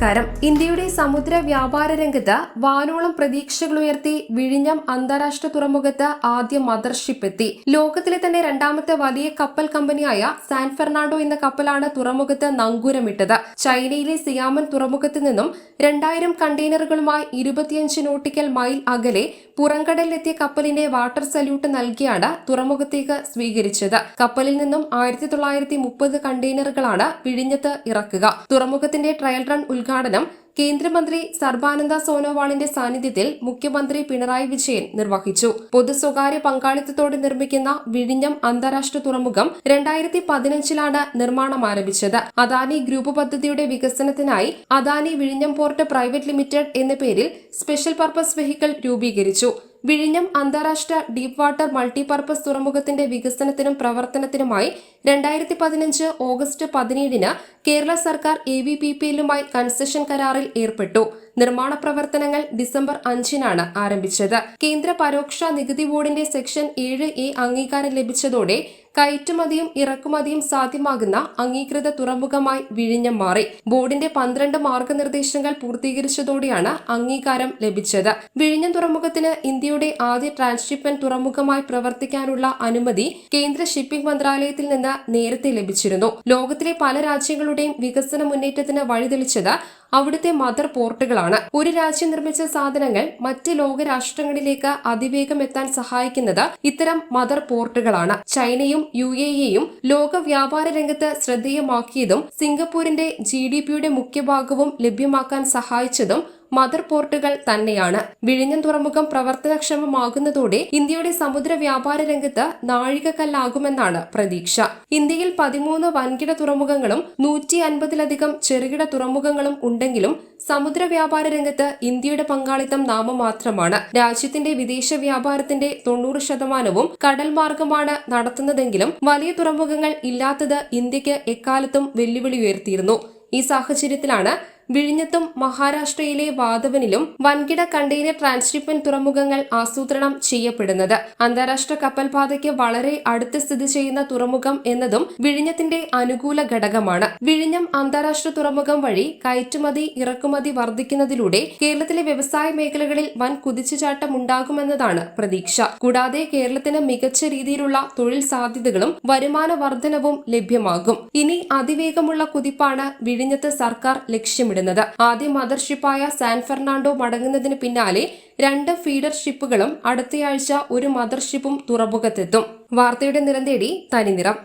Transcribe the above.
നമസ്കാരം ഇന്ത്യയുടെ സമുദ്ര വ്യാപാര രംഗത്ത് വാനോളം പ്രതീക്ഷകളുയർത്തി വിഴിഞ്ഞം അന്താരാഷ്ട്ര തുറമുഖത്ത് ആദ്യ മദർഷിപ്പ് എത്തി ലോകത്തിലെ തന്നെ രണ്ടാമത്തെ വലിയ കപ്പൽ കമ്പനിയായ സാൻ ഫെർണാണ്ടോ എന്ന കപ്പലാണ് തുറമുഖത്ത് നങ്കൂരമിട്ടത്. ചൈനയിലെ സിയാമൻ തുറമുഖത്ത് നിന്നും രണ്ടായിരം കണ്ടെയ്നറുകളുമായി ഇരുപത്തിയഞ്ച് നോട്ടിക്കൽ മൈൽ അകലെ പുറംകടലിലെത്തിയ കപ്പലിനെ വാട്ടർ സല്യൂട്ട് നൽകിയാണ് തുറമുഖത്തേക്ക് സ്വീകരിച്ചത്. കപ്പലിൽ നിന്നും ആയിരത്തി തൊള്ളായിരത്തി മുപ്പത് കണ്ടെയ്നറുകളാണ് വിഴിഞ്ഞത്ത് ഇറക്കുക. തുറമുഖത്തിന്റെ ട്രയൽ റൺ ഉദ്ഘാടനം കേന്ദ്രമന്ത്രി സർബാനന്ദ സോനോവാളിന്റെ സാന്നിധ്യത്തിൽ മുഖ്യമന്ത്രി പിണറായി വിജയൻ നിർവഹിച്ചു. പൊതു സ്വകാര്യ പങ്കാളിത്തത്തോടെ നിർമ്മിക്കുന്ന വിഴിഞ്ഞം അന്താരാഷ്ട്ര തുറമുഖം രണ്ടായിരത്തി പതിനഞ്ചിലാണ് നിർമ്മാണം ആരംഭിച്ചത്. അദാനി ഗ്രൂപ്പ് പദ്ധതിയുടെ വികസനത്തിനായി അദാനി വിഴിഞ്ഞം പോർട്ട് പ്രൈവറ്റ് ലിമിറ്റഡ് എന്ന പേരിൽ സ്പെഷ്യൽ പർപ്പസ് വെഹിക്കിൾ രൂപീകരിച്ചു. വിഴിഞ്ഞം അന്താരാഷ്ട്ര ഡീപ് വാട്ടർ മൾട്ടിപർപ്പസ് തുറമുഖത്തിന്റെ വികസനത്തിനും പ്രവർത്തനത്തിനുമായി രണ്ടായിരത്തി പതിനഞ്ച് ഓഗസ്റ്റ് പതിനേഴിന് കേരള സർക്കാർ എ വി പി പി എല്ലുമായി കൺസെഷൻ കരാറിൽ ഏർപ്പെട്ടു. നിർമ്മാണ പ്രവർത്തനങ്ങൾ ഡിസംബർ അഞ്ചിനാണ് ആരംഭിച്ചത്. കേന്ദ്ര പരോക്ഷ നികുതി ബോർഡിന്റെ സെക്ഷൻ ഏഴ് എ അംഗീകാരം ലഭിച്ചതോടെ കയറ്റുമതിയും ഇറക്കുമതിയും സാധ്യമാകുന്ന അംഗീകൃത തുറമുഖമായി വിഴിഞ്ഞം മാറി. ബോർഡിന്റെ പന്ത്രണ്ട് മാർഗനിർദ്ദേശങ്ങൾ പൂർത്തീകരിച്ചതോടെയാണ് അംഗീകാരം ലഭിച്ചത്. വിഴിഞ്ഞം തുറമുഖത്തിന് ഇന്ത്യയുടെ ആദ്യ ട്രാൻസ്ഷിപ്മെന്റ് തുറമുഖമായി പ്രവർത്തിക്കാനുള്ള അനുമതി കേന്ദ്ര ഷിപ്പിംഗ് മന്ത്രാലയത്തിൽ നിന്ന് നേരത്തെ ലഭിച്ചിരുന്നു. ലോകത്തിലെ പല രാജ്യങ്ങളുടെയും വികസന മുന്നേറ്റത്തിന് വഴിതെളിച്ചത് അവിടുത്തെ മദർ പോർട്ടുകളാണ്. ഒരു രാജ്യം നിർമ്മിച്ച സാധനങ്ങൾ മറ്റ് ലോകരാഷ്ട്രങ്ങളിലേക്ക് അതിവേഗം എത്താൻ സഹായിക്കുന്നത് ഇത്തരം മദർ പോർട്ടുകളാണ്. ചൈനയും യു എ ഇയും ലോക വ്യാപാര രംഗത്ത് ശ്രദ്ധേയമാക്കിയതും സിംഗപ്പൂരിന്റെ ജി ഡി പിയുടെ മുഖ്യഭാഗവും ലഭ്യമാക്കാൻ സഹായിച്ചതും മദർ പോർട്ടുകൾ തന്നെയാണ്. വിഴിഞ്ഞം തുറമുഖം പ്രവർത്തനക്ഷമമാകുന്നതോടെ ഇന്ത്യയുടെ സമുദ്ര വ്യാപാര രംഗത്ത് നാഴികക്കല്ലാകുമെന്നാണ് പ്രതീക്ഷ. ഇന്ത്യയിൽ പതിമൂന്ന് വൻകിട തുറമുഖങ്ങളും നൂറ്റി അൻപതിലധികം ചെറുകിട തുറമുഖങ്ങളും ഉണ്ടെങ്കിലും സമുദ്ര വ്യാപാര രംഗത്ത് ഇന്ത്യയുടെ പങ്കാളിത്തം നാമമാത്രമാണ്. രാജ്യത്തിന്റെ വിദേശ വ്യാപാരത്തിന്റെ തൊണ്ണൂറ് ശതമാനവും കടൽ മാർഗമാണ് നടത്തുന്നതെങ്കിലും വലിയ തുറമുഖങ്ങൾ ഇല്ലാത്തത് ഇന്ത്യയ്ക്ക് എക്കാലത്തും വെല്ലുവിളി ഉയർത്തിയിരുന്നു. ഈ സാഹചര്യത്തിലാണ് വിഴിഞ്ഞത്തും മഹാരാഷ്ട്രയിലെ വാതവനിലും വൻകിട കണ്ടെയ്നർ ട്രാൻസ്ഷിപ്മെന്റ് തുറമുഖങ്ങൾ ആസൂത്രണം ചെയ്യപ്പെടുന്നത്. അന്താരാഷ്ട്ര കപ്പൽപാതയ്ക്ക് വളരെ അടുത്ത് സ്ഥിതി ചെയ്യുന്ന തുറമുഖം എന്നതും വിഴിഞ്ഞത്തിന്റെ അനുകൂല ഘടകമാണ്. വിഴിഞ്ഞം അന്താരാഷ്ട്ര തുറമുഖം വഴി കയറ്റുമതി ഇറക്കുമതി വർദ്ധിക്കുന്നതിലൂടെ കേരളത്തിലെ വ്യവസായ മേഖലകളിൽ വൻ കുതിച്ചുചാട്ടം ഉണ്ടാകുമെന്നതാണ് പ്രതീക്ഷ. കൂടാതെ കേരളത്തിന് മികച്ച രീതിയിലുള്ള തൊഴിൽ സാധ്യതകളും വരുമാന വർധനവും ലഭ്യമാകും. ഇനി അതിവേഗമുള്ള കുതിപ്പാണ് വിഴിഞ്ഞത്ത് സർക്കാർ ലക്ഷ്യമിടുന്നത് ആദ്യ മദർഷിപ്പായ സാൻ ഫെർണാണ്ടോ മടങ്ങുന്നതിന് പിന്നാലെ രണ്ട് ഫീഡർ ഷിപ്പുകളും അടുത്തയാഴ്ച ഒരു മദർഷിപ്പും തുറമുഖത്തെത്തും. വാർത്തയുടെ നിറം തേടി തനിനിറം.